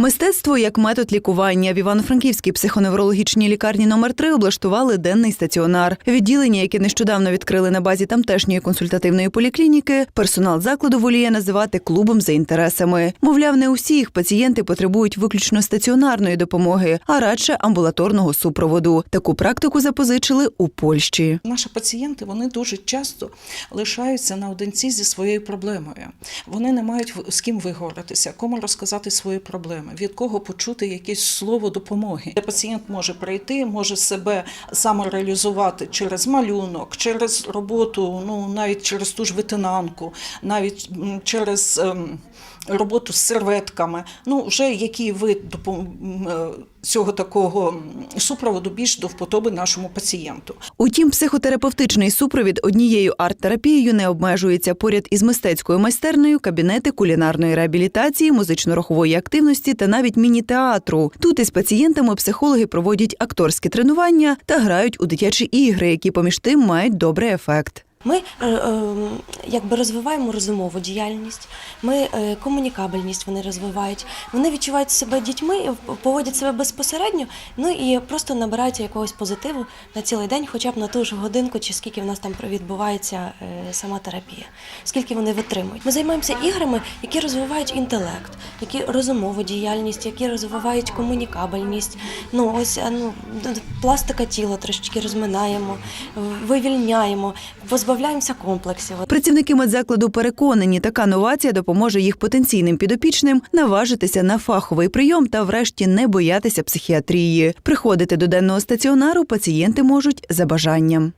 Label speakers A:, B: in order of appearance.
A: Мистецтво як метод лікування в Івано-Франківській психоневрологічній лікарні номер 3 облаштували денний стаціонар. Відділення, яке нещодавно відкрили на базі тамтешньої консультативної поліклініки, персонал закладу воліє називати клубом за інтересами. Мовляв, не усі їх пацієнти потребують виключно стаціонарної допомоги, а радше амбулаторного супроводу. Таку практику запозичили у Польщі.
B: Наші пацієнти вони дуже часто лишаються наодинці зі своєю проблемою. Вони не мають з ким виговоритися, кому розказати свої проблеми, від кого почути якесь слово допомоги. Де Пацієнт може прийти, може себе самореалізувати через малюнок, через роботу, ну навіть через ту ж витинанку, навіть через. ем, Роботу з серветками, ну вже який вид е, цього такого супроводу більш до вподоби нашому пацієнту.
A: Утім, психотерапевтичний супровід однією арт-терапією не обмежується. Поряд із мистецькою майстернею кабінети кулінарної реабілітації, музично-рухової активності та навіть міні-театру. Тут із пацієнтами психологи проводять акторські тренування та грають у дитячі ігри, які поміж тим мають добрий ефект.
C: Ми е, е, якби розвиваємо розумову діяльність, ми е, комунікабельність вони розвивають. Вони відчувають себе дітьми, поводять себе безпосередньо, ну і просто набираються якогось позитиву на цілий день, хоча б на ту ж годинку, чи скільки в нас там відбувається сама терапія, скільки вони витримують. Ми займаємося іграми, які розвивають інтелект, які розумову діяльність, які розвивають комунікабельність. Ну ось ну пластика тіла трошечки розминаємо, вивільняємо, позбавляємося комплексів.
A: Працівники медзакладу переконані, така новація допоможе їх потенційним підопічним наважитися на фаховий прийом та, врешті, не боятися психіатрії. Приходити до денного стаціонару пацієнти можуть за бажанням.